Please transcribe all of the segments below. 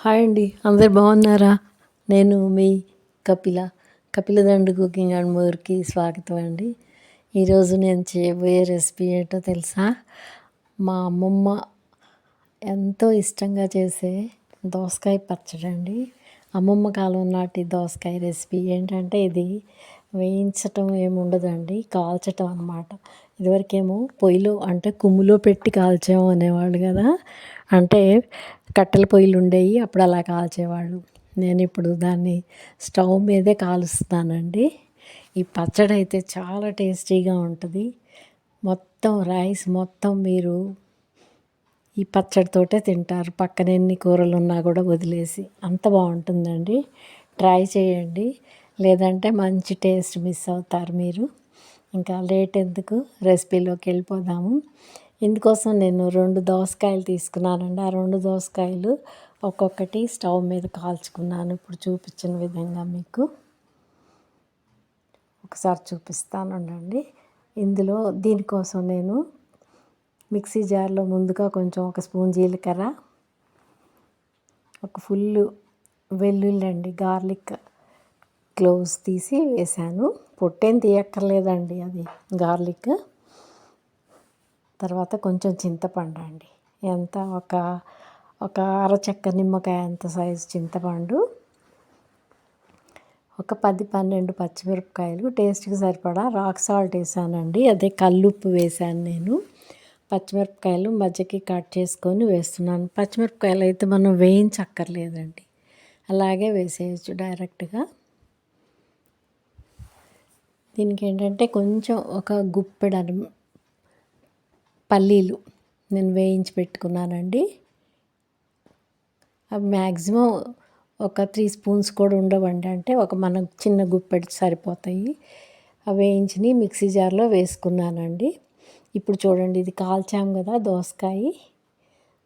Hi అండి. అందరు బాగున్నారా? నేను మీ కపిల. కపిల దండు కుకింగ్ అండ్ మోర్కి స్వాగతం అండి. ఈరోజు నేను చేయబోయే రెసిపీ ఏంటో తెలుసా? మా అమ్మమ్మ ఎంతో ఇష్టంగా చేసే దోసకాయ పచ్చడి అండి అమ్మమ్మ కాలం నాటి దోసకాయ రెసిపీ ఏంటంటే ఇది. వేయించటం ఏముండదండి కాల్చటం అనమాట ఇదివరకేమో పొయ్యిలో అంటే కుమ్ములో పెట్టి కాల్చాము అనేవాళ్ళు కదా. అంటే కట్టెల పొయ్యిలు ఉండేవి అప్పుడు అలా కాల్చేవాళ్ళు. నేను ఇప్పుడు దాన్ని స్టవ్ మీదే కాలుస్తానండి ఈ పచ్చడి అయితే చాలా టేస్టీగా ఉంటుంది. మొత్తం రైస్ మొత్తం మీరు ఈ పచ్చడితోటే తింటారు. పక్కన ఎన్ని కూరలు ఉన్నా కూడా వదిలేసి. అంత బాగుంటుందండి. ట్రై చేయండి. లేదంటే మంచి టేస్ట్ మిస్ అవుతారు మీరు. ఇంకా లేట్ ఎందుకు? రెసిపీలోకి వెళ్ళిపోదాము. ఇందుకోసం నేను రెండు దోసకాయలు తీసుకున్నానండి. ఆ రెండు దోసకాయలు ఒక్కొక్కటి స్టవ్ మీద కాల్చుకున్నాను. ఇప్పుడు చూపించిన విధంగా మీకు ఒకసారి చూపిస్తాను ఉండండి. ఇందులో దీనికోసం నేను మిక్సీ జార్లో ముందుగా కొంచెం ఒక స్పూన్ జీలకర్ర ఒక ఫుల్ వెల్లుల్లి అండి గార్లిక్ క్లోవ్స్ తీసి వేసాను పొట్టేం తీయక్కర్లేదండి అది గార్లిక్ తర్వాత కొంచెం చింతపండు అండి. ఎంత? ఒక ఒక అరచెక్క నిమ్మకాయ అంత సైజు చింతపండు. ఒక పది పన్నెండు పచ్చిమిరపకాయలు టేస్ట్కి సరిపడా రాక్ సాల్ట్ వేసానండి. అదే కల్లుప్పు వేసాను నేను. పచ్చిమిరపకాయలు మధ్యకి కట్ చేసుకొని వేస్తున్నాను. పచ్చిమిరపకాయలు అయితే మనం వేయించక్కర్లేదండి. అలాగే వేసేయచ్చు డైరెక్ట్గా దీనికి ఏంటంటే కొంచెం ఒక గుప్పెడు పల్లీలు నేను వేయించి పెట్టుకున్నానండి. అవి మ్యాక్సిమం ఒక త్రీ స్పూన్స్ కూడా ఉండవండి. అంటే ఒక మన చిన్న గుప్పెడు సరిపోతాయి. అవి వేయించి మిక్సీ జార్లో వేసుకున్నానండి. ఇప్పుడు చూడండి ఇది కాల్చాం కదా దోసకాయ.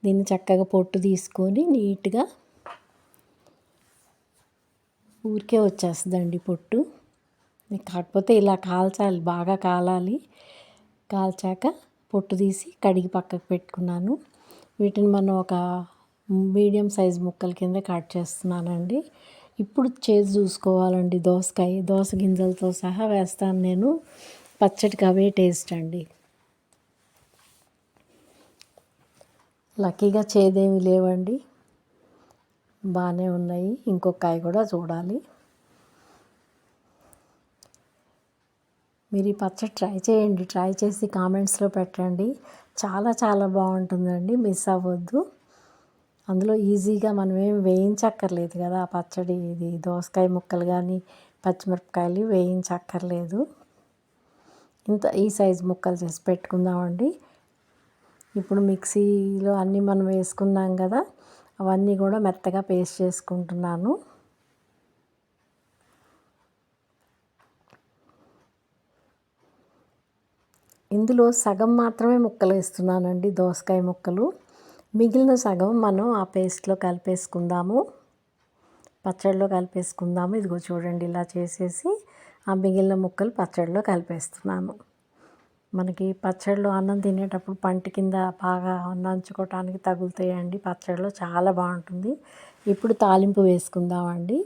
దీన్ని చక్కగా పొట్టు తీసుకొని నీట్గా ఊరికే వచ్చేస్తుందండి పొట్టు. కాకపోతే ఇలా కాల్చాలి బాగా కాలాలి. కాల్చాక పొట్టు తీసి కడిగి పక్కకు పెట్టుకున్నాను. వీటిని మనం ఒక మీడియం సైజ్ ముక్కల కింద కట్ చేస్తున్నానండి. ఇప్పుడు చేసి చూసుకోవాలండి దోసకాయ. దోస గింజలతో సహా వేస్తాను నేను. పచ్చడికి అవే టేస్ట్ అండి. లక్కీగా చేదేమి లేవండి. బాగానే ఉన్నాయి. ఇంకొక కాయ కూడా చూడాలి. మీరు ఈ పచ్చడి ట్రై చేయండి. ట్రై చేసి కామెంట్స్లో పెట్టండి. చాలా చాలా బాగుంటుందండి. మిస్ అవ్వద్దు. అందులో ఈజీగా మనం ఏం వేయించక్కర్లేదు కదా ఆ పచ్చడి. ఇది దోసకాయ ముక్కలు కానీ పచ్చిమిరపకాయలు వేయించక్కర్లేదు. ఇంత ఈ సైజ్ ముక్కలు చేసి పెట్టుకుందామండి. ఇప్పుడు మిక్సీలో అన్నీ మనం వేసుకున్నాం కదా అవన్నీ కూడా మెత్తగా పేస్ట్ చేసుకుంటున్నాను. ఇందులో సగం మాత్రమే ముక్కలు వేస్తున్నానండి దోసకాయ ముక్కలు. మిగిలిన సగం మనం ఆ పేస్ట్లో కలిపేసుకుందాము. పచ్చడిలో కలిపేసుకుందాము. ఇదిగో చూడండి ఇలా చేసేసి ఆ మిగిలిన ముక్కలు పచ్చడిలో కలిపేస్తున్నాను. మనకి పచ్చడిలో అన్నం తినేటప్పుడు పంట కింద బాగా నంచుకోవటానికి తగులుతాయండి. పచ్చడిలో చాలా బాగుంటుంది. ఇప్పుడు తాలింపు వేసుకుందామండి.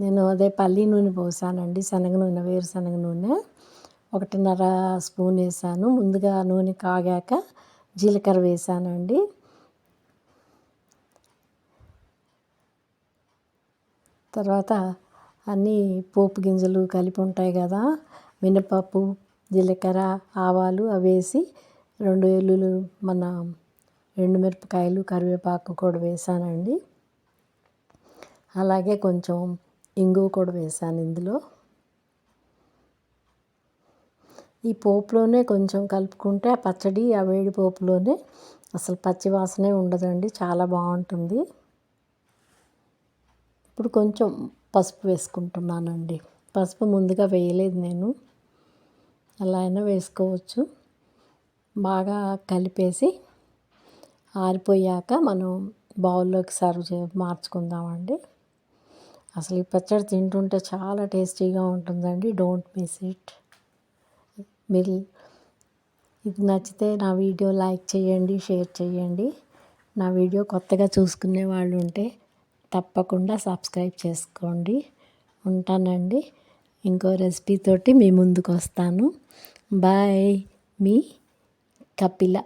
నేను అదే పల్లి నూనె పోసానండి శనగ నూనె వేరుశనగ నూనె. ఒకటిన్నర స్పూన్ వేసాను. ముందుగా నూనె కాగాక జీలకర్ర వేసానండి. తర్వాత అన్నీ పోపు గింజలు కలిపి ఉంటాయి కదా మినపప్పు జీలకర్ర ఆవాలు అవి వేసి రెండు ఎల్లులు మన మిరపకాయలు కరివేపాకు కూడా వేసానండి. అలాగే కొంచెం ఇంగువ కూడా వేసాను ఇందులో. ఈ పోపులోనే కొంచెం కలుపుకుంటే ఆ పచ్చడి ఆ వేడి పోపులోనే అసలు పచ్చి వాసనే ఉండదండి. చాలా బాగుంటుంది. ఇప్పుడు కొంచెం పసుపు వేసుకుంటున్నానండి. పసుపు ముందుగా వేయలేదు నేను. అలా అయినా వేసుకోవచ్చు. బాగా కలిపేసి ఆరిపోయాక మనం బౌల్లోకి సర్వ్ చే మార్చుకుందామండి. అసలు ఈ పచ్చడి తింటుంటే చాలా టేస్టీగా ఉంటుందండి. Don't miss it. మీరు ఇది నచ్చితే నా వీడియో లైక్ చేయండి షేర్ చేయండి. నా వీడియో కొత్తగా చూసుకునే వాళ్ళు ఉంటే తప్పకుండా సబ్స్క్రైబ్ చేసుకోండి. ఉంటానండి. ఇంకో రెసిపీతోటి మీ ముందుకు వస్తాను బాయ్. మీ కపిల.